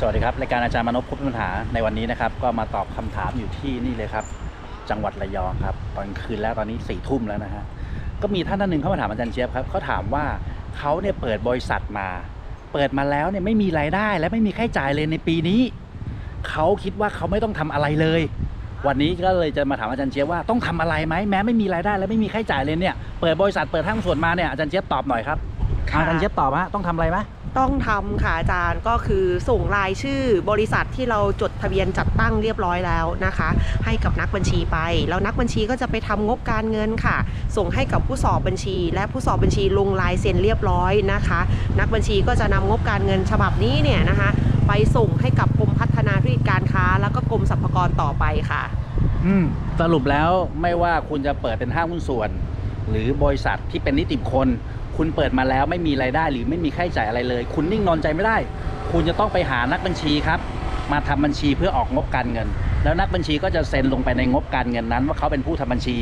สวัสดีครับรายการอาจารย์มนพพบปัญหาในวันนี้นะครับ ก็มาตอบคำถามอยู่ที่นี่เลยครับ จังหวัดระยองครับ ตอนคืนแล้วตอนนี้สี่ทุ่มแล้วนะฮะก็มีท่านท่านหนึ่งเข้ามาถามอาจารย์เจี๊ยบครับเขาถามว่าเขาเนี่ยเปิดบริษัทมา เปิดมาแล้วเนี่ยไม่มีรายได้และไม่มีค่าใช้จ่ายเลยในปีนี้เขาคิดว่าเขาไม่ต้องทำอะไรเลย วันนี้ก็เลยจะมาถามอาจารย์เจี๊ยบว่าต้องทำอะไรไหมแม้ไม่มีรายได้และไม่มีค่าใช้จ่ายเลยเนี่ยเปิดบริษัทเปิดห้างส่วนมาเนี่ยอาจารย์เจี๊ยบตอบหน่อยครับ ค่ะ อาจารย์เจี๊ยบตอบฮะต้องทำอะไรไหมต้องทำค่ะอาจารย์ก็คือส่งรายชื่อบริษัทที่เราจดทะเบียนจัดตั้งเรียบร้อยแล้วนะคะ ให้กับนักบัญชีไป แล้วนักบัญชีก็จะไปทำงบการเงินค่ะ ส่งให้กับผู้สอบบัญชี และผู้สอบบัญชีลงลายเซ็นเรียบร้อยนะคะ นักบัญชีก็จะนำงบการเงินฉบับนี้เนี่ยนะคะ ไปส่งให้กับกรมพัฒนาธุรกิจการค้า แล้วก็กรมสรรพากรต่อไปค่ะ อืมสรุปแล้วไม่ว่าคุณจะเปิดเป็นห้างหุ้นส่วน หรือบริษัทที่เป็นนิติบุคคล คุณเปิดมาแล้วไม่มีรายได้หรือไม่มีค่าใช้จ่ายอะไรเลย คุณนิ่งนอนใจไม่ได้ คุณจะต้องไปหานักบัญชีครับ มาทำบัญชีเพื่อออกงบการเงิน แล้วนักบัญชีก็จะเซ็นลงไปในงบการเงินนั้น ว่าเขาเป็นผู้ทำบัญชี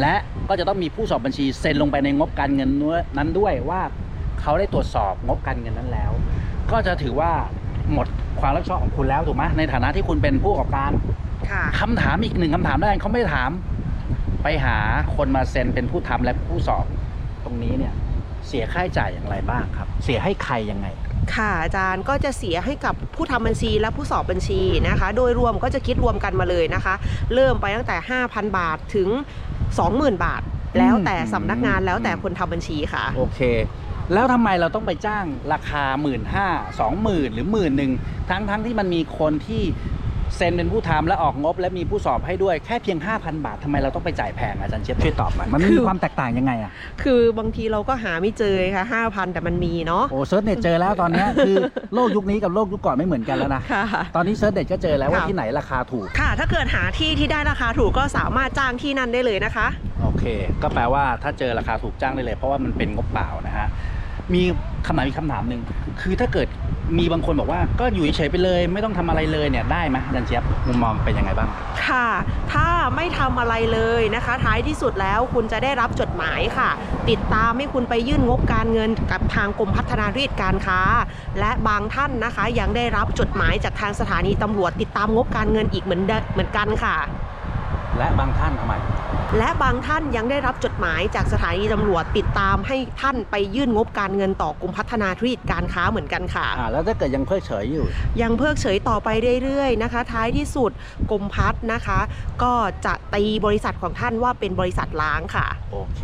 และก็จะต้องมีผู้สอบบัญชีเซ็นลงไปในงบการเงินนั้นด้วยว่าเขาได้ตรวจสอบงบการเงินนั้นแล้ว ก็จะถือว่าหมดความรับผิดชอบของคุณแล้วถูกไหมในฐานะที่คุณเป็นผู้ประกอบการค่ะคำถามอีกหนึ่งคำถามได้เขาไม่ได้ถาม ไปหาคนมาเซ็นเป็นผู้ทำและผู้สอบตรงนี้เนี่ยเสียค่าใช้จ่ายอย่างไรบ้างครับ เสียให้ใครยังไง ค่ะอาจารย์ก็จะเสียให้กับผู้ทำบัญชีและผู้สอบบัญชีนะคะ โดยรวมก็จะคิดรวมกันมาเลยนะคะ เริ่มไปตั้งแต่ 5,000 บาทถึง 20,000 บาท แล้วแต่สำนักงานแล้วแต่คนทำบัญชีค่ะ โอเค แล้วทำไมเราต้องไปจ้างราคา 1 5ื่นห้าสองหมื่นหรือหมื่นหนึ่งทั้งทั้งที่มันมีคนที่ เซ็นเป็นผู้ทำและออกงบ และมีผู้สอบให้ด้วยแค่เพียง 5,000 บาททำไมเราต้องไปจ่ายแพงอาจารย์เชฟช่วยตอบหน่อยมันคืมีอความแตกต่างยังไงอะคือบางทีเราก็หาไม่เจอค่ะ5,000แต่มันมีเนาะโอ้เซิร์ชเน็ตเจอแล้วตอนเนี้ยคือโลกยุคนี้กับโลกยุคก่อนไม่เหมือนกันแล้วนะค่ะตอนนี้เซิร์ชเน็ตก็เจอแล้วว่าค่ะที่ไหนราคาถูกค่ะ ถ้าเกิดหาที่ที่ได้ราคาถูกก็สามารถจ้างที่นั่นได้เลยนะคะ โอเค ก็แปลว่าถ้าเจอราคาถูกจ้างได้เลย เพราะว่ามันเป็นงบเปล่านะฮะมีคำถามอีกคำถามหนึ่งคือถ้าเกิด มีบางคนบอกว่าก็อยู่เฉยๆไปเลย ไม่ต้องทำอะไรเลยเนี่ยได้ไหมอาจารย์เจี๊ยบมุมมองเป็นยังไงบ้าง ค่ะ ถ้าไม่ทำอะไรเลยนะคะ ท้ายที่สุดแล้วคุณจะได้รับจดหมายค่ะ ติดตามให้คุณไปยื่นงบการเงินกับทางกรมพัฒนาธุรกิจการค้า และบางท่านนะคะยังได้รับจดหมายจากทางสถานีตำรวจ ติดตามงบการเงินอีกเหมือนเดิมเหมือนกันค่ะ และบางท่านทำไม และบางท่านยังได้รับจดหมายจากสถานีตำรวจติดตามให้ท่านไปยื่นงบการเงินต่อกรมพัฒนาธุรกิจการค้าเหมือนกันค่ะ อ่าแล้วถ้าเกิดยังเพิกเฉยอยู่ ยังเพิกเฉยต่อไปเรื่อยๆนะคะ ท้ายที่สุดกรมพัฒนะคะ ก็จะตีบริษัทของท่านว่าเป็นบริษัทล้างค่ะ โอเค